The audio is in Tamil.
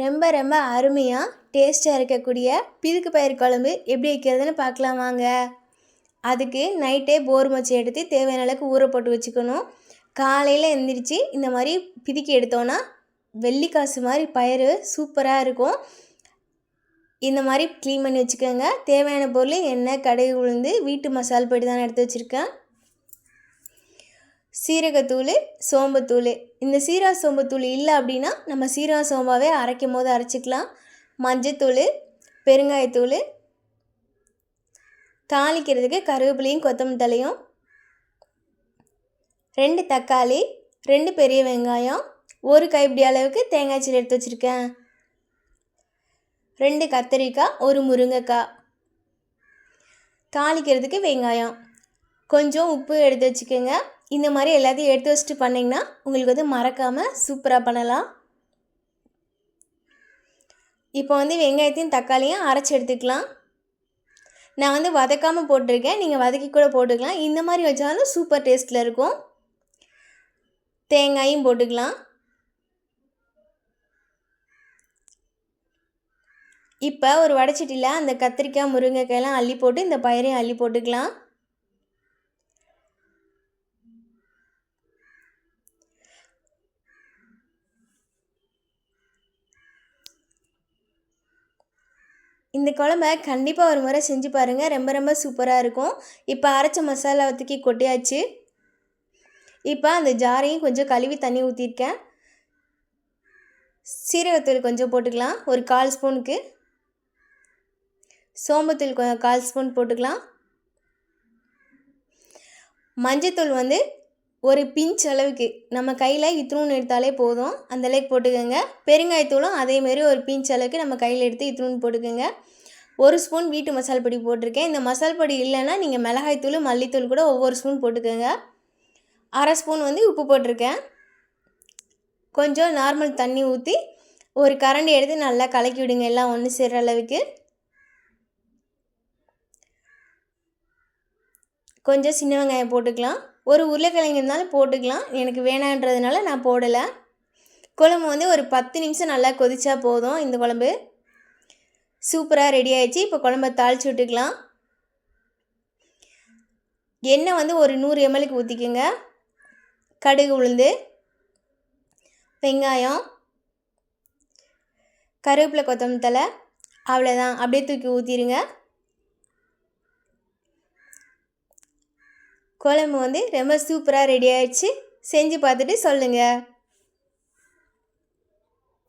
ரொம்ப ரொம்ப அருமையாக டேஸ்ட்டாக இருக்கக்கூடிய பிதுக்கு பயிர் குழம்பு எப்படி வைக்கிறதுன்னு பார்க்கலாம் வாங்க. அதுக்கு நைட்டே போர் மச்சி எடுத்து தேவையான அளவுக்கு ஊற போட்டு வச்சுக்கணும். காலையில் எந்திரிச்சு இந்த மாதிரி பிதுக்கி எடுத்தோன்னா வெள்ளிக்காசு மாதிரி பயிர் சூப்பராக இருக்கும். இந்த மாதிரி க்ளீன் பண்ணி வச்சுக்கோங்க. தேவையான பொருள் எண்ணெய் கடுகு உளுந்து வீட்டு மசால் பொடி தான் எடுத்து வச்சுருக்கேன். சீரகத்தூள் சோம்புத்தூள். இந்த சீரா சோம்புத்தூள் இல்லை அப்படின்னா நம்ம சீரா சோம்பாவே அரைக்கும் போது அரைச்சிக்கலாம். மஞ்சத்தூள் பெருங்காயத்தூள் தாளிக்கிறதுக்கு கருவேப்பிலையும் கொத்தமல்லி தலையும் ரெண்டு தக்காளி ரெண்டு பெரிய வெங்காயம் ஒரு கைப்பிடி அளவுக்கு தேங்காய் சீல் எடுத்து வச்சுருக்கேன். ரெண்டு கத்தரிக்காய் ஒரு முருங்கைக்காய். தாளிக்கிறதுக்கு வெங்காயம். கொஞ்சம் உப்பு எடுத்து வச்சுக்கோங்க. இந்த மாதிரி எல்லாத்தையும் எடுத்து வச்சுட்டு பண்ணிங்கன்னா உங்களுக்கு வந்து மறக்காமல் சூப்பராக பண்ணலாம். இப்போ வந்து வெங்காயத்தையும் தக்காளியும் அரைச்சி எடுத்துக்கலாம். நான் வந்து வதக்காமல் போட்டிருக்கேன். நீங்கள் வதக்கி கூட போட்டுக்கலாம். இந்த மாதிரி வச்சாலும் சூப்பர் டேஸ்ட்டில் இருக்கும். தேங்காயும் போட்டுக்கலாம். இப்போ ஒரு வடைச்சட்டியில் அந்த கத்திரிக்காய் முருங்கைக்காயெல்லாம் அள்ளி போட்டு இந்த பயிரையும் அள்ளி போட்டுக்கலாம். இந்த குழம்ப கண்டிப்பாக ஒரு முறை செஞ்சு பாருங்கள் ரொம்ப ரொம்ப சூப்பராக இருக்கும். இப்போ அரைச்ச மசாலா தூக்கி கொட்டியாச்சு. இப்போ அந்த ஜாரையும் கொஞ்சம் கழுவி தண்ணி ஊற்றிருக்கேன் சீரகத்தூள் கொஞ்சம் போட்டுக்கலாம். ஒரு கால் ஸ்பூனுக்கு. சோம்பத்தூள் கால் ஸ்பூன் போட்டுக்கலாம். மஞ்சத்தூள் வந்து ஒரு பிஞ்ச் அளவுக்கு. நம்ம கையில் இத்தினூன் எடுத்தாலே போதும். அந்த அளவுக்கு போட்டுக்கோங்க. பெருங்காயத்தூளும் அதேமாரி ஒரு பிஞ்ச் அளவுக்கு நம்ம கையில் எடுத்து இத்தினூன் போட்டுக்கோங்க. ஒரு ஸ்பூன் வீட்டு மசால் பொடி போட்டிருக்கேன். இந்த மசால் பொடி இல்லைன்னா நீங்கள் மிளகாய்த்தூள் மல்லித்தூள் கூட ஒவ்வொரு ஸ்பூன் போட்டுக்கோங்க. அரை ஸ்பூன் வந்து உப்பு போட்டிருக்கேன். கொஞ்சம் நார்மல் தண்ணி ஊற்றி ஒரு கரண்டி எடுத்து நல்லா கலக்கி விடுங்க. எல்லாம் ஒன்று சேர்கிற அளவுக்கு. கொஞ்சம் சின்ன வெங்காயம் போட்டுக்கலாம். ஒரு உருளைக்கிழங்கு இருந்தாலும் போட்டுக்கலாம். எனக்கு வேணான்றதுனால நான் போடலை. குழம்பு வந்து ஒரு பத்து நிமிஷம் நல்லா கொதிச்சா போதும். இந்த குழம்பு சூப்பராக ரெடி ஆயிடுச்சு. இப்போ குழம்ப தாளித்து விட்டுக்கலாம். எண்ணெய் வந்து ஒரு நூறு எம்எல்க்கு ஊற்றிக்கோங்க கடுகு உளுந்து வெங்காயம் கருவேப்பிலை கொத்தமல்லி தலை அவ்வளோதான் அப்படியே தூக்கி ஊற்றிடுங்க குழம்பு வந்து ரொம்ப சூப்பராக ரெடி ஆயிடுச்சு. செஞ்சு பார்த்துட்டு சொல்லுங்கள்